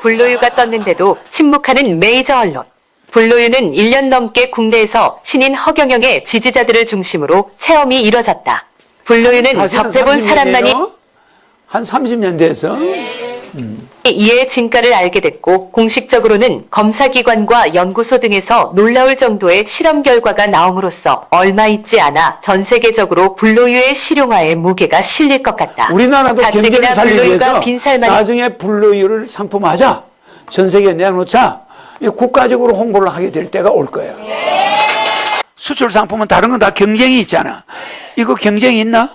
불로유가 떴는데도 침묵하는 메이저 언론. 불로유는 1년 넘게 국내에서 신인 허경영의 지지자들을 중심으로 체험이 이뤄졌다. 불로유는 접해본 30년 사람만이? 한 30년 돼서 이의 진가를 알게 됐고 공식적으로는 검사기관과 연구소 등에서 놀라울 정도의 실험 결과가 나옴으로써 얼마 있지 않아 전 세계적으로 불로유의 실용화에 무게가 실릴 것 같다. 우리나라도 경제를 살리기 불로유가 위해서 빈살만이 나중에 불로유를 상품화하자 전 세계에 내놓자 이 국가적으로 홍보를 하게 될 때가 올 거예요. 수출 상품은 다른 건 다 경쟁이 있잖아. 이거 경쟁이 있나?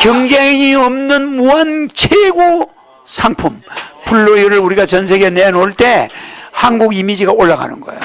경쟁이 없는 무한 최고 상품 불로유를 우리가 전 세계에 내놓을 때 한국 이미지가 올라가는 거야.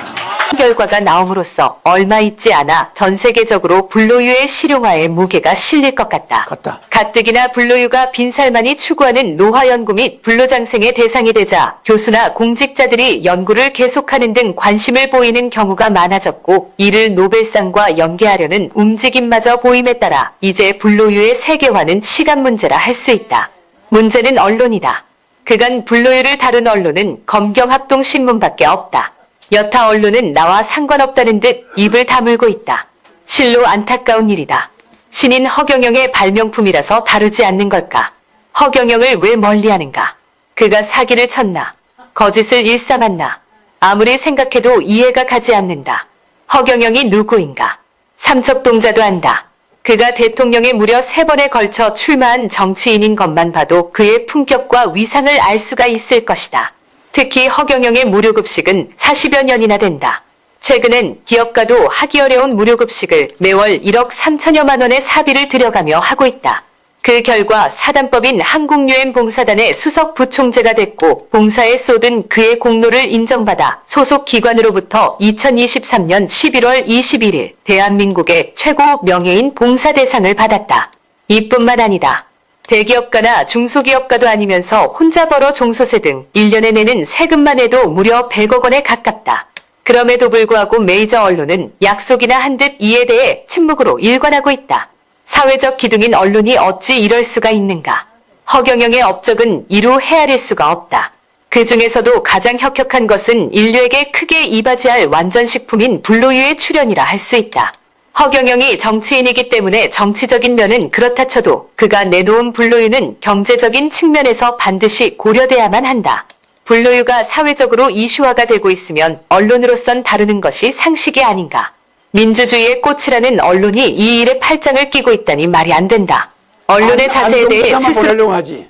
결과가 나옴으로써 얼마 있지 않아 전 세계적으로 불로유의 실용화에 무게가 실릴 것 같다. 같다. 가뜩이나 불로유가 빈살만이 추구하는 노화연구 및 불로장생의 대상이 되자 교수나 공직자들이 연구를 계속하는 등 관심을 보이는 경우가 많아졌고 이를 노벨상과 연계하려는 움직임마저 보임에 따라 이제 불로유의 세계화는 시간 문제라 할 수 있다. 문제는 언론이다. 그간 불로유를 다룬 언론은 검경합동신문밖에 없다. 여타 언론은 나와 상관없다는 듯 입을 다물고 있다. 실로 안타까운 일이다. 신인 허경영의 발명품이라서 다루지 않는 걸까? 허경영을 왜 멀리하는가? 그가 사기를 쳤나? 거짓을 일삼았나? 아무리 생각해도 이해가 가지 않는다. 허경영이 누구인가? 삼척동자도 안다. 그가 대통령에 무려 세 번에 걸쳐 출마한 정치인인 것만 봐도 그의 품격과 위상을 알 수가 있을 것이다. 특히 허경영의 무료급식은 40여 년이나 된다. 최근엔 기업가도 하기 어려운 무료급식을 매월 1억 3천여만 원의 사비를 들여가며 하고 있다. 그 결과 사단법인 한국유엔 봉사단의 수석 부총재가 됐고 봉사에 쏟은 그의 공로를 인정받아 소속 기관으로부터 2023년 11월 21일 대한민국의 최고 명예인 봉사대상을 받았다. 이뿐만 아니다. 대기업가나 중소기업가도 아니면서 혼자 벌어 종소세 등 1년에 내는 세금만 해도 무려 100억 원에 가깝다. 그럼에도 불구하고 메이저 언론은 약속이나 한 듯 이에 대해 침묵으로 일관하고 있다. 사회적 기둥인 언론이 어찌 이럴 수가 있는가. 허경영의 업적은 이루 헤아릴 수가 없다. 그 중에서도 가장 혁혁한 것은 인류에게 크게 이바지할 완전식품인 불로유의 출현이라 할 수 있다. 허경영이 정치인이기 때문에 정치적인 면은 그렇다 쳐도 그가 내놓은 불로유는 경제적인 측면에서 반드시 고려돼야만 한다. 불로유가 사회적으로 이슈화가 되고 있으면 언론으로선 다루는 것이 상식이 아닌가. 민주주의의 꽃이라는 언론이 이 일에 팔짱을 끼고 있다니 말이 안 된다. 언론의 자세에 대해 안동부사만 스스로 하지.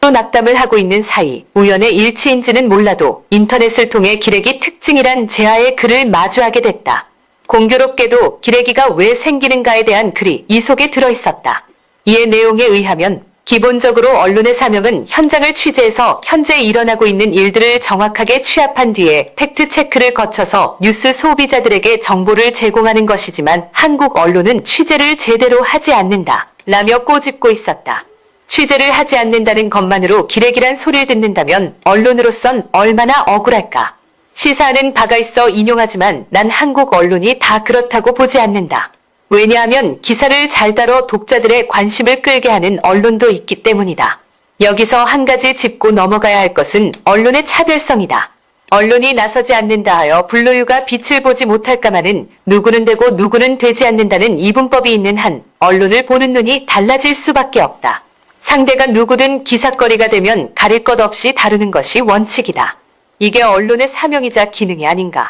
낙담을 하고 있는 사이 우연의 일치인지는 몰라도 인터넷을 통해 기레기 특징이란 제아의 글을 마주하게 됐다. 공교롭게도 기레기가 왜 생기는가에 대한 글이 이 속에 들어있었다. 이의 내용에 의하면 기본적으로 언론의 사명은 현장을 취재해서 현재 일어나고 있는 일들을 정확하게 취합한 뒤에 팩트 체크를 거쳐서 뉴스 소비자들에게 정보를 제공하는 것이지만 한국 언론은 취재를 제대로 하지 않는다. 라며 꼬집고 있었다. 취재를 하지 않는다는 것만으로 기레기란 소리를 듣는다면 언론으로선 얼마나 억울할까. 시사하는 바가 있어 인용하지만 난 한국 언론이 다 그렇다고 보지 않는다. 왜냐하면 기사를 잘 다뤄 독자들의 관심을 끌게 하는 언론도 있기 때문이다. 여기서 한 가지 짚고 넘어가야 할 것은 언론의 차별성이다. 언론이 나서지 않는다 하여 불로유가 빛을 보지 못할까마는 누구는 되고 누구는 되지 않는다는 이분법이 있는 한 언론을 보는 눈이 달라질 수밖에 없다. 상대가 누구든 기사거리가 되면 가릴 것 없이 다루는 것이 원칙이다. 이게 언론의 사명이자 기능이 아닌가.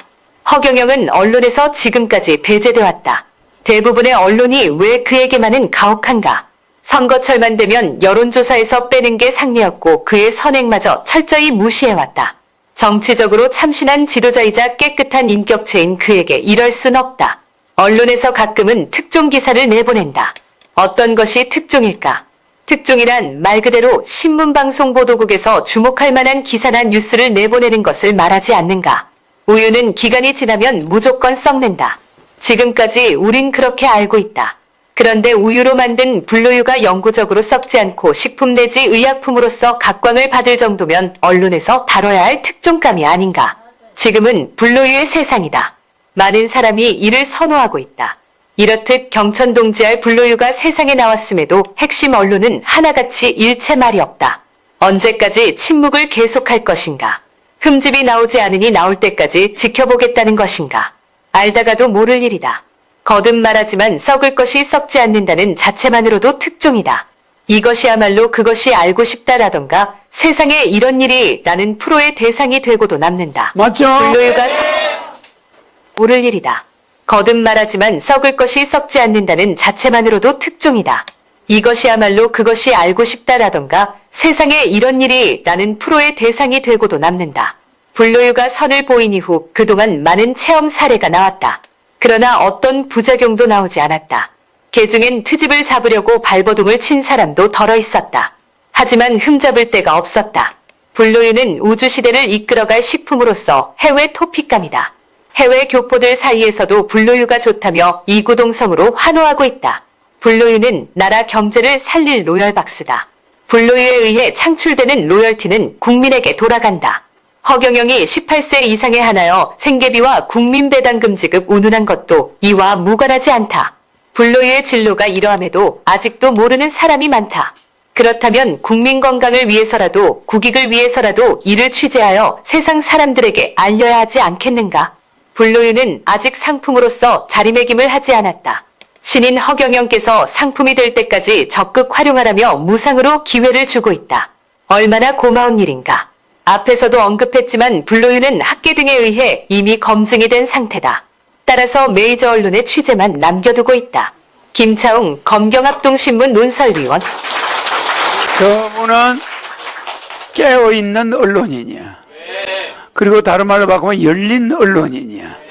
허경영은 언론에서 지금까지 배제돼 왔다. 대부분의 언론이 왜 그에게만은 가혹한가? 선거철만 되면 여론조사에서 빼는 게 상례였고 그의 선행마저 철저히 무시해왔다. 정치적으로 참신한 지도자이자 깨끗한 인격체인 그에게 이럴 순 없다. 언론에서 가끔은 특종 기사를 내보낸다. 어떤 것이 특종일까? 특종이란 말 그대로 신문방송보도국에서 주목할 만한 기사나 뉴스를 내보내는 것을 말하지 않는가. 우유는 기간이 지나면 무조건 썩는다. 지금까지 우린 그렇게 알고 있다. 그런데 우유로 만든 불로유가 영구적으로 썩지 않고 식품 내지 의약품으로서 각광을 받을 정도면 언론에서 다뤄야 할 특종감이 아닌가. 지금은 불로유의 세상이다. 많은 사람이 이를 선호하고 있다. 이렇듯 경천동지할 불로유가 세상에 나왔음에도 핵심 언론은 하나같이 일체 말이 없다. 언제까지 침묵을 계속할 것인가? 흠집이 나오지 않으니 나올 때까지 지켜보겠다는 것인가. 알다가도 모를 일이다. 거듭 말하지만 썩을 것이 썩지 않는다는 자체만으로도 특종이다. 이것이야말로 그것이 알고 싶다라던가 세상에 이런 일이 나는 프로의 대상이 되고도 남는다. 맞죠? 분류유가 사- 모를 일이다. 거듭 말하지만 썩을 것이 썩지 않는다는 자체만으로도 특종이다. 이것이야말로 그것이 알고 싶다라던가 세상에 이런 일이 나는 프로의 대상이 되고도 남는다. 분류유가 선을 보인 이후 그동안 많은 체험 사례가 나왔다. 그러나 어떤 부작용도 나오지 않았다. 개중엔 트집을 잡으려고 발버둥을 친 사람도 덜어 있었다. 하지만 흠잡을 데가 없었다. 블루유는 우주시대를 이끌어갈 식품으로서 해외 토픽감이다. 해외 교포들 사이에서도 블루유가 좋다며 이구동성으로 환호하고 있다. 블루유는 나라 경제를 살릴 로열박스다. 블루유에 의해 창출되는 로열티는 국민에게 돌아간다. 허경영이 18세 이상에 하나여 생계비와 국민배당금 지급 운운한 것도 이와 무관하지 않다. 블루유의 진로가 이러함에도 아직도 모르는 사람이 많다. 그렇다면 국민 건강을 위해서라도 국익을 위해서라도 이를 취재하여 세상 사람들에게 알려야 하지 않겠는가? 블루유는 아직 상품으로서 자리매김을 하지 않았다. 신인 허경영께서 상품이 될 때까지 적극 활용하라며 무상으로 기회를 주고 있다. 얼마나 고마운 일인가. 앞에서도 언급했지만 블루유는 학계 등에 의해 이미 검증이 된 상태다. 따라서 메이저 언론의 취재만 남겨두고 있다. 김차웅 검경합동신문 논설위원 저분은 깨어있는 언론인이야. 그리고 다른 말로 바꾸면 열린 언론인이야.